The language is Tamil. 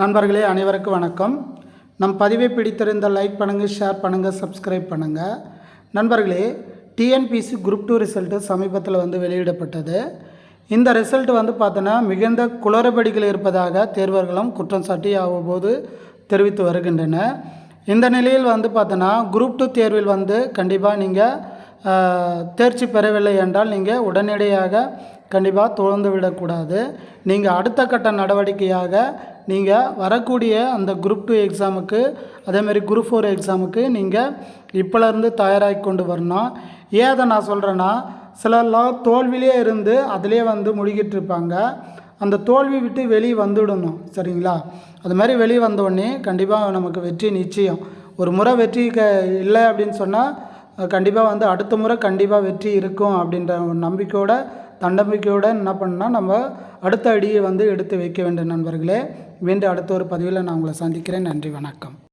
நண்பர்களே அனைவருக்கும் வணக்கம். நம் பதிவை பிடித்திருந்த லைக் பண்ணுங்கள் ஷேர் பண்ணுங்கள் சப்ஸ்கிரைப் பண்ணுங்கள் நண்பர்களே டிஎன்பிசி குரூப் டூ ரிசல்ட்டு சமீபத்தில் வந்து வெளியிடப்பட்டது. இந்த ரிசல்ட் வந்து பார்த்தோன்னா மிகுந்த குளறுபடிகள் இருப்பதாக தேர்வர்களும் குற்றம் சாட்டி அவ்வப்போது தெரிவித்து வருகின்றன. இந்த நிலையில் வந்து பார்த்தோன்னா குரூப் டூ தேர்வில் வந்து கண்டிப்பாக நீங்கள் தேர்ச்சி பெறவில்லை என்றால் நீங்கள் உடனடியாக கண்டிப்பாக துவந்து விடக்கூடாது. நீங்கள் அடுத்த கட்ட நடவடிக்கையாக நீங்கள் வரக்கூடிய அந்த குரூப் டூ எக்ஸாமுக்கு அதேமாரி குரூப் ஃபோர் எக்ஸாமுக்கு நீங்கள் இப்போலேருந்து தயாராகி கொண்டு வரணும். ஏன் அதை நான் சொல்கிறேன்னா சிலர்லாம் தோல்வியிலே இருந்து அதிலே வந்து முழுகிட்டு இருப்பாங்க. அந்த தோல்வி விட்டு வெளியே வந்துவிடணும் சரிங்களா? அது மாதிரி வெளியே வந்தோடனே கண்டிப்பாக நமக்கு வெற்றி நிச்சயம். ஒரு முறை வெற்றி க இல்லை அப்படின்னு சொன்னால் கண்டிப்பாக வந்து அடுத்த முறை கண்டிப்பாக வெற்றி இருக்கும் அப்படின்ற ஒரு நம்பிக்கையோட தன்னம்பிக்கையோடு என்ன பண்ணால் நம்ம அடுத்த அடியை வந்து எடுத்து வைக்க வேண்டும் நண்பர்களே. மீண்டும் அடுத்த ஒரு பதிவில் நான் உங்களை சந்திக்கிறேன். நன்றி வணக்கம்.